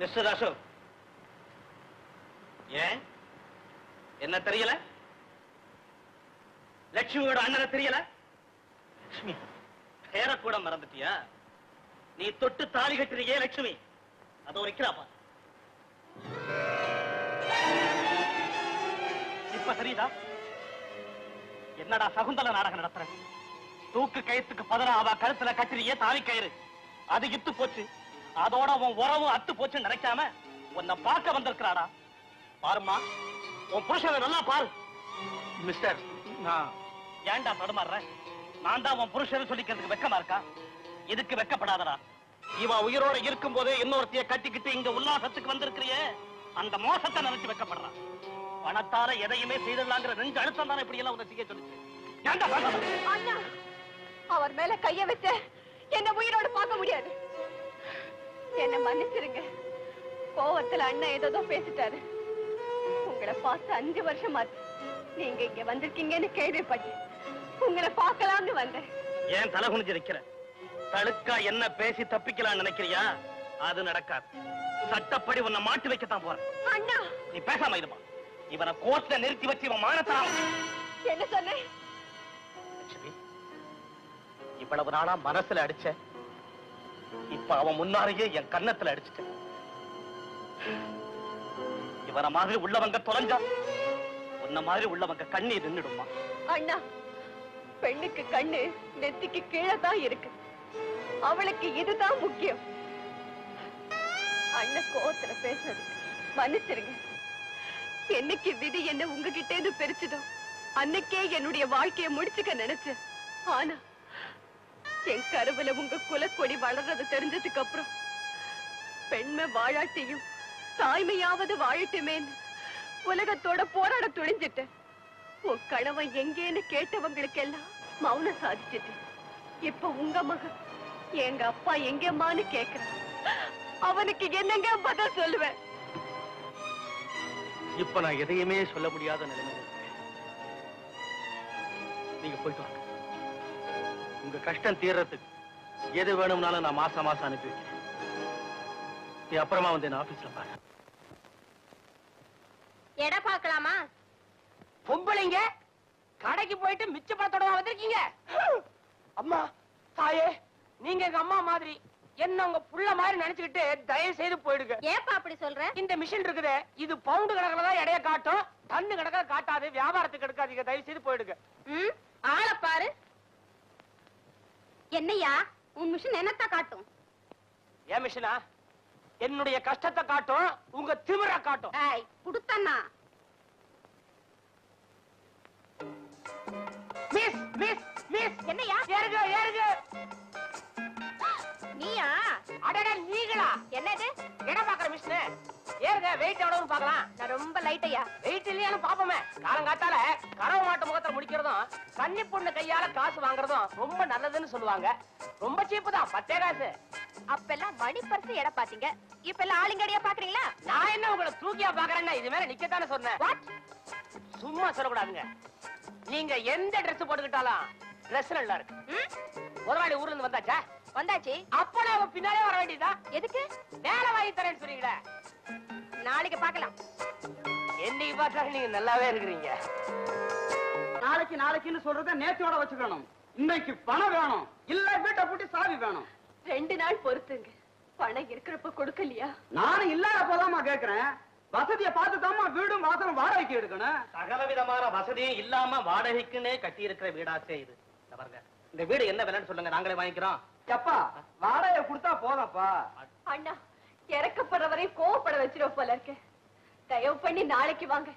Mister Ashok ஏன்? என்ன தெரியல? லட்சுமியோட அண்ணனை தெரியல? லட்சுமி பேர கூட மறந்துட்டியா? நீ தொட்டு தாலி கட்டுறியே லட்சுமி. அதோ வைக்கிறாப்பா இப்ப தெரியுதா என்னடா சகுந்தல நாடகம் நடத்துற? தூக்கு கயத்துக்கு பதிலா அவ கழுத்துல கட்டிரியே தாலி கயிறு. அது இத்து போச்சு. அதோட உன் உறவும் அத்து போச்சுன்னு நினைக்காம உன்னை பார்க்க வந்திருக்கிறாடா. பாருமா உன் புருஷனை நல்லா பாரு. மிஸ்டர் நான் ஏன்டா தடுமாறுற? நான் தான் உன் புருஷன் சொல்லிக்கிறதுக்கு வெக்கமா இருக்கா? இதுக்கு வெக்கப்படாதடா? இவ உயிரோட இருக்கும் போதே இன்னொருத்தைய கட்டிக்கிட்டு இங்க உல்லாசத்துக்கு வந்திருக்கிறியே. அந்த மோசத்தை நினைச்சு வெக்கப்படுறான் பணத்தால எதையுமே செய்திடலாங்கிற ரெண்டு அழுத்தம் தானே இப்படி எல்லாம் உன்னை செய்ய சொல்லுச்சு? ஏன்டா அவர் மேல கைய வச்ச என்ன உயிரோட பார்க்க முடியாது. என்ன மன்னிச்சிருங்க. கோவத்துல அண்ணன் ஏதோ பேசிட்டாரு. உங்களை பார்த்து அஞ்சு வருஷம் ஆச்சு நீங்க இங்க வந்திருக்கீங்கன்னு கேள்விப்பட்டேன் உங்களை பார்க்கலாம்னு வந்தேன். ஏன் தலை குனிஞ்சு நிக்கிற தழுக்கா என்ன பேசி தப்பிக்கலாம்னு நினைக்கிறியா? அது நடக்காது. சட்டப்படி உன்னை மாட்டி வைக்கத்தான் போறேன். அண்ணா! நீ பேசாம இருமா. இவனை கோர்ட்ல நிறுத்தி வச்சு இவன் மானத்தான்? என்ன லட்சுமி இவ்வளவு நாளா மனசுல அடிச்ச இப்ப அவன் முன்னாரையே என் கன்னத்துல அடிச்சுட்டேன். இவன மாதிரி உள்ளவங்க தொலைஞ்சா உன்ன மாதிரி உள்ளவங்க கண்ணீர் நின்றுடுமா அண்ணா பெண்ணுக்கு கண்ணு நெத்திக்கு கீழே தான் இருக்கு. அவளுக்கு இதுதான் முக்கியம். அண்ணன் கோவத்துல பேசுறது மன்னிச்சிருங்க. என்னைக்கு விதி என்ன உங்ககிட்ட இருந்து பிரிச்சுதோ அன்னைக்கே என்னுடைய வாழ்க்கைய முடிச்சுக்க நினைச்சேன். ஆனா என் கருவுல உங்க குலக்கொடி வளர்றது தெரிஞ்சதுக்கு அப்புறம் பெண்மை வாழாட்டியும் தாய்மையாவது வாழட்டுமேன்னு உலகத்தோட போராட துணிஞ்சிட்டேன். உன் கணவன் எங்கேன்னு கேட்டவங்களுக்கு எல்லாம் மௌனம் சாதிச்சிட்டு இப்ப உங்க மகன் எங்க அப்பா எங்கம்மான்னு கேக்குறான். அவனுக்கு என்னங்க பதில் சொல்லுவேன்? இப்ப நான் எதையுமே சொல்ல முடியாத நிலைமை நீங்க போயிட்டு வாங்க. உங்க கஷ்டம் தீர்றதுக்கு எது வேணும்னாலும் நான் மாசம் மாசம் அனுப்பி வைக்கிறேன். நீ அப்புறமா வந்து என்ன ஆபீஸ்ல பாரு. எடை பார்க்கலாமா? பொம்பளைங்க கடைக்கு போயிட்டு மிச்ச பணத்தோட வந்திருக்கீங்க. அம்மா தாயே நீங்க எங்க அம்மா மாதிரி என்ன உங்க புள்ள மாதிரி நினைச்சுக்கிட்டு தயவு செய்து போயிடுங்க. ஏப்பா அப்படி சொல்ற? இந்த மிஷின் இருக்குது. இது பவுண்டு கணக்குல தான் எடைய காட்டும். டன்னு கணக்கில் காட்டாது. வியாபாரத்துக்கு எடுக்காதீங்க. தயவு செய்து போயிடுங்க. ம் ஆள பாரு. என்னையா? உன் மிஷின் என்னத்த காட்டும்? ஏன் மிஷினா என்னுடைய கஷ்டத்தை காட்டும் உங்க திமிர காட்டும். ஏய் குடுத்தண்ணா மிஸ் மிஸ் மிஸ் என்னையா? ஏறுங்க ஏறுங்க. ஏறுங்க வெயிட் எவ்வளவுன்னு பார்க்கலாம். நான் ரொம்ப லைட்டையா வெயிட் இல்லையான்னு பாப்போமே காலங்காத்தால கறவை மாட்டு முகத்துல முடிக்கிறதும் கன்னி பொண்ணு கையால காசு வாங்குறதும் ரொம்ப நல்லதுன்னு சொல்லுவாங்க. ரொம்ப சீப்பு தான் பத்தே காசு. அப்பெல்லாம் மணி பரிசு எடை பாத்தீங்க இப்ப எல்லாம் ஆளுங்கடியா பாக்குறீங்களா நான் என்ன உங்களை தூக்கியா பாக்குறேன்னா இது மேல நிக்கத்தானே சொன்னேன். வாட் சும்மா சொல்லக்கூடாதுங்க. நீங்க எந்த Dress போட்டுக்கிட்டாலும் Dress நல்லா இருக்கு. ம்? முதலாளி ஊர்ல இருந்து வந்தாச்சா? வந்தாச்சு. அப்ப நாம பின்னாலே வர வேண்டியதா எதுக்கு? வேலை வாங்கி தரேன்னு சொன்னீங்களே. நாளைக்கு பார்க்கலாம். என்னைக்கு பார்த்தா நீங்க நல்லாவே இருக்கிறீங்க. நாளைக்கு நாளைக்குன்னு சொல்றத நேத்தியோட வச்சுக்கணும். இன்னைக்கு பணம் வேணும். இல்ல வீட்டை பூட்டி சாவி வேணும். ரெண்டு நாள் பொறுத்துங்க. பணம் இருக்கிறப்ப கொடுக்கலையா? நானும் இல்லாத போதாமா கேக்குறேன். வசதியை பார்த்து தாமா வீடும் வாசலும் வாடகைக்கு எடுக்கணும். சகல விதமான வசதியும் இல்லாம வாடகைக்குன்னே கட்டி இருக்கிற வீடாச்சே இது. இந்த பாருங்க இந்த வீடு என்ன விலைன்னு சொல்லுங்க நாங்களே வாங்கிக்கிறோம். எப்பா வாடகை கொடுத்தா போதப்பா? அண்ணா இறக்கப்படுற வரை கோவப்பட வச்சிருவ போல இருக்க. தயவு பண்ணி நாளைக்கு வாங்க.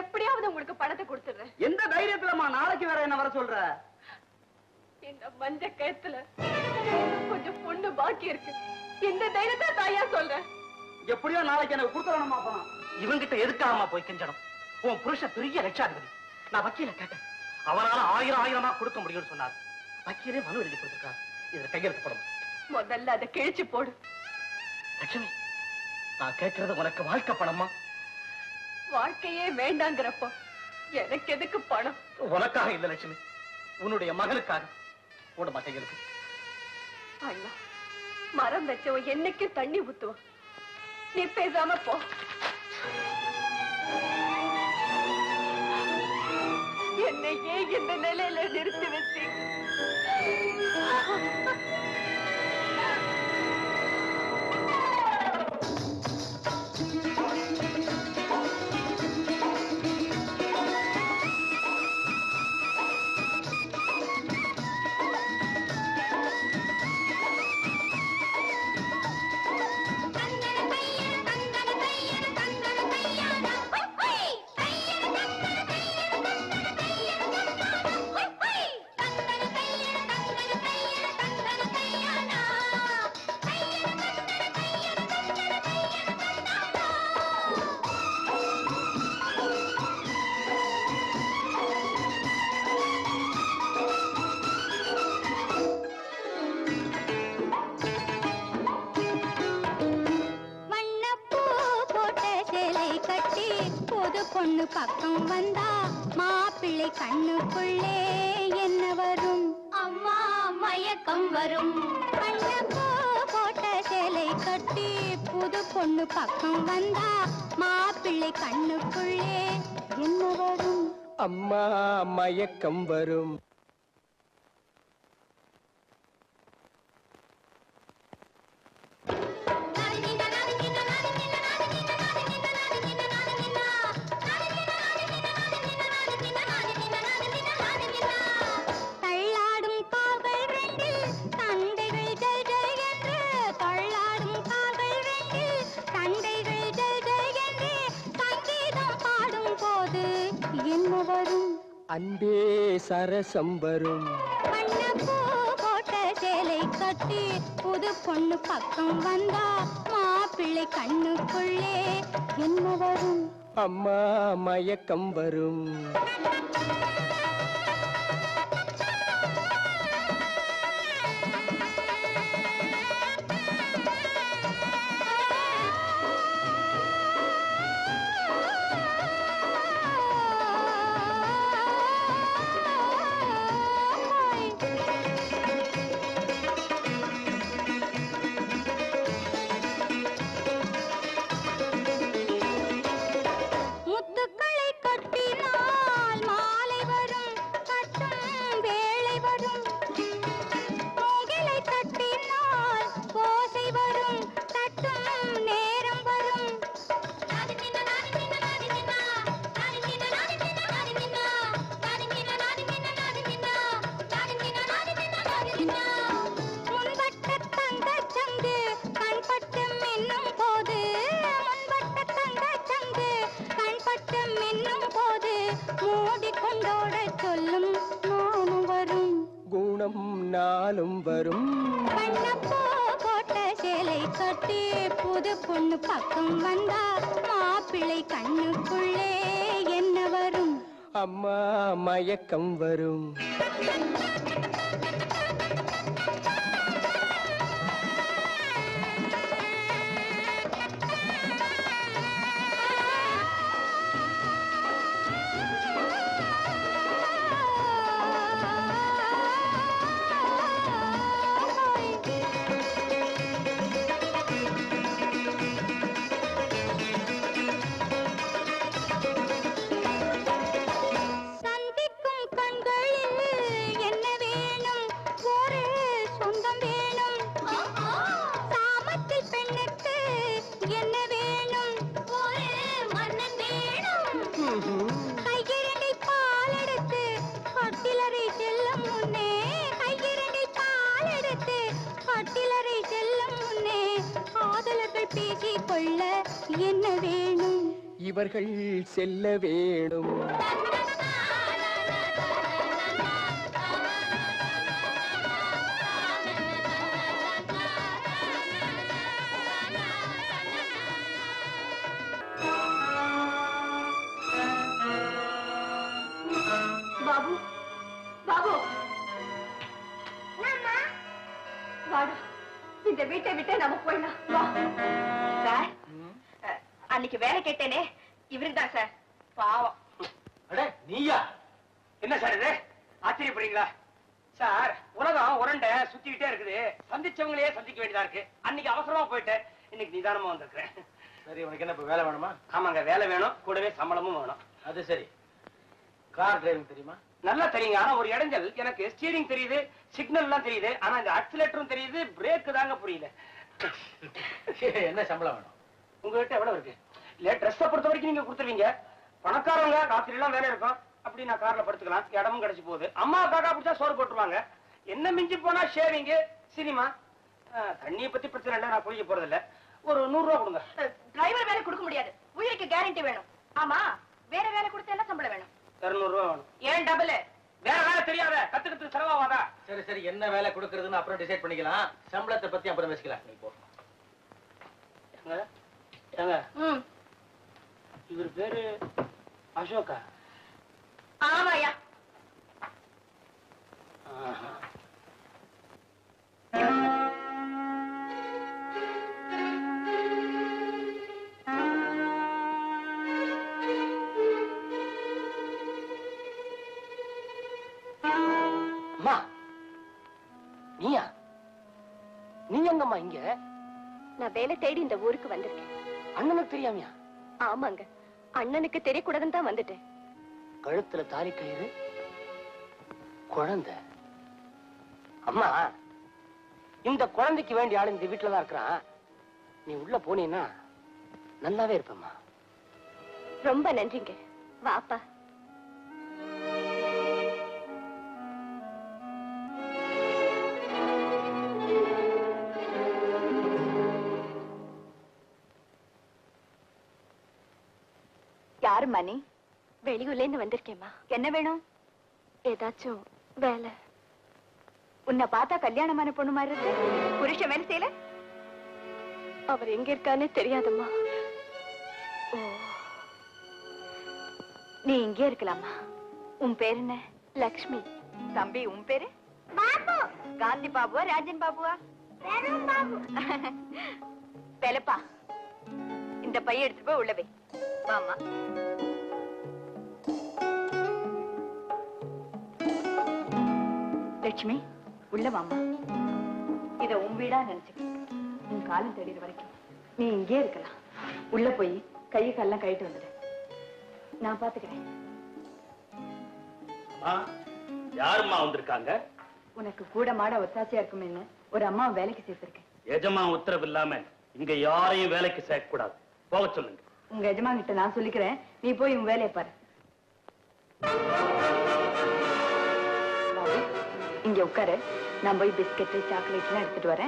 எப்படியாவது உங்களுக்கு பணத்தை கொடுத்துடுறேன். எந்த தைரியத்துலமா நாளைக்கு வேற என்ன வர சொல்ற? இந்த மஞ்ச கயத்துல கொஞ்சம் பொண்ணு பாக்கி இருக்கு. இந்த தைரியத்தை தாயா சொல்றேன் எப்படியோ நாளைக்கு எனக்கு கொடுத்துடணுமா பணம் இவங்கிட்ட எதுக்காகமா போய் கெஞ்சணும்? உன் புருஷன் பெரிய லட்சாதிபதி. நான் வக்கீல கேட்டேன். அவனால ஆயிரம் ஆயிரமா கொடுக்க முடியும்னு சொன்னார். வக்கீலே மனு எழுதி கொடுத்திருக்கார். இதுல கையெழுத்து போடணும். முதல்ல அதை கிழிச்சு போடு. லட்சுமி நான் கேட்கறது உனக்கு வாழ்க்கை பணமா? வாழ்க்கையே வேண்டாங்கிறப்போ எனக்கு எதுக்கு பணம்? உனக்காக இல்ல லட்சுமி உன்னுடைய மகனுக்காக போட மாட்டேங்கிறது அண்ணா மரம் வச்சவன் என்னைக்கும் தண்ணி ஊத்துவான் நீ பேசாம போ. என்னை ஏன் இந்த நிலையில நிறுத்தி வச்சீங்க கட்டி புது பொண்ணு பக்கம் வந்தா மாப்பிள்ளை கண்ணுக்குள்ளே என்ன வரும்? அம்மா மயக்கம் வரும். வண்ணப்பூ போட்ட சேலை கட்டி புது பொண்ணு பக்கம் வந்தா மாப்பிள்ளை கண்ணுக்குள்ளே என்ன வரும்? அம்மா மயக்கம் வரும். அன்பே சரசம் வரும். போட்ட சேலை கட்டி புது பொண்ணு பக்கம் வந்தா மாப்பிள்ளை கண்ணுக்குள்ளே என்ன வரும்? அம்மா மயக்கம் வரும். போது மூடிக்கொண்டோடச் சொல்லும் நானும் வரும். குணம் நாளும் வரும். வண்ணப்பூ போட்ட சேலை கட்டி புது பொண்ணு பக்கம் வந்தா மாப்பிள்ளை கண்ணுக்குள்ளே என்ன வரும்? அம்மா மயக்கம் வரும். இவர்கள் செல்ல வேணும். பாபு பாபு. வாடா இந்த வீட்டை விட்டு நம்ம போயிடலாம். சார் அன்னைக்கு வேலை கேட்டேனே. இவருதான் சார். பாவம். அட நீயா? என்ன சார் இது? ஆச்சரியப்படுறீங்களா? சார் உலகம் உரண்ட சுத்திக்கிட்டே இருக்குது. சந்திச்சவங்களையே சந்திக்க வேண்டியதா இருக்கு. அன்னைக்கு அவசரமா போயிட்டேன். இன்னைக்கு நிதானமா வந்திருக்கிறேன். சரி உனக்கு என்ன இப்ப வேலை வேணுமா? ஆமாங்க வேலை வேணும். கூடவே சம்பளமும் வேணும். அது சரி. கார் டிரைவிங் தெரியுமா? நல்லா தெரியுங்க. ஆனா ஒரு இடைஞ்சல். எனக்கு ஸ்டீரிங் தெரியுது சிக்னல் எல்லாம் தெரியுது. ஆனா இந்த அக்சிலேட்டரும் தெரியுது பிரேக் தாங்க புரியல. என்ன சம்பளம் வேணும்? உங்ககிட்ட எவ்வளவு இருக்கு? இல்ல ட்ரெஸ்ஸை பொறுத்த வரைக்கும் நீங்க கொடுத்துருவீங்க. பணக்காரவங்க ராத்திரி எல்லாம் வேலை இருக்கும். அப்படி நான் கார்ல படுத்துக்கலாம். இடமும் கிடைச்சு போகுது. அம்மா காக்கா பிடிச்சா சோறு போட்டுருவாங்க. என்ன மிஞ்சி போனா ஷேவிங் சினிமா தண்ணியை பத்தி பிரச்சனை இல்லை நான் குளிக்க போறது இல்ல ஒரு நூறு ரூபா கொடுங்க. டிரைவர் வேலை கொடுக்க முடியாது. உயிருக்கு கேரண்டி வேணும். ஆமா வேற வேலை கொடுத்தா என்ன சம்பளம் வேணும்? இருநூறு ரூபா வேணும். ஏன் டபுள் வேற வேலை தெரியாத கத்துக்கிறதுக்கு செலவாகாதா. சரி சரி. என்ன வேலை கொடுக்கறதுன்னு அப்புறம் டிசைட் பண்ணிக்கலாம். சம்பளத்தை பத்தி அப்புறம் பேசிக்கலாம். நீ போ. இவர் பேரு அசோகா. ஆமாயா ஆஹா. அம்மா நீயா? நீ எங்கம்மா இங்க? நான் வேலை தேடி இந்த ஊருக்கு வந்திருக்கேன். அண்ணனுக்கு தெரியாமையா? ஆமாங்க. அண்ணனுக்கு தெரியக்கூடாதுன்னு தான் வந்துட்டேன். கழுத்துல தாலி கயிறு குழந்தை. அம்மா இந்த குழந்தைக்கு வேண்டிய ஆளு இந்த வீட்டுல தான் இருக்கிறான். நீ உள்ள போனீன்னா நல்லாவே இருப்பம்மா. ரொம்ப நன்றிங்க. வாப்பா. யாரு மணி? வெளியூர்ல இருந்து வந்திருக்கேம்மா. என்ன வேணும்? ஏதாச்சும் வேலை. உன்னை பார்த்தா கல்யாணமான பொண்ணு மாதிரி இருக்கு. புருஷன் வேலை செய்யல? அவர் எங்க இருக்கானே தெரியாதம்மா. ஓ. நீ இங்கே இருக்கலாமா உன் பேர் என்ன? லக்ஷ்மி. தம்பி உன் பேரு? பாபு. காந்தி பாபுவா ராஜன் பாபுவா? பாபு. பெலப்பா. இந்த பைய எடுத்துட்டு போய் உள்ள வை. வாமா லட்சுமி உள்ள வாமா இத உன் வீடா நினைச்சுக்க. உன் காலம் தெரியுற வரைக்கும் நீ இங்கே இருக்கலாம். உள்ள போய் கையை காலெல்லாம் கழிட்டு வந்துடு. நான் பாத்துக்கிறேன். யாரும்மா வந்திருக்காங்க? உனக்கு கூட மாட ஒத்தாசையா இருக்குமேன்னு ஒரு அம்மா வேலைக்கு சேர்த்திருக்கேன். எஜமா உத்தரவு இல்லாம இங்க யாரையும் வேலைக்கு சேர்க்க கூடாது போக சொல்லுங்க. உங்க எஜமான் கிட்ட நான் சொல்லிக்கிறேன். நீ போய் உன் வேலையை பாரு. இங்க உட்காரு. நான் போய் பிஸ்கெட்டு சாக்லேட் எல்லாம் எடுத்துட்டு வரேன்.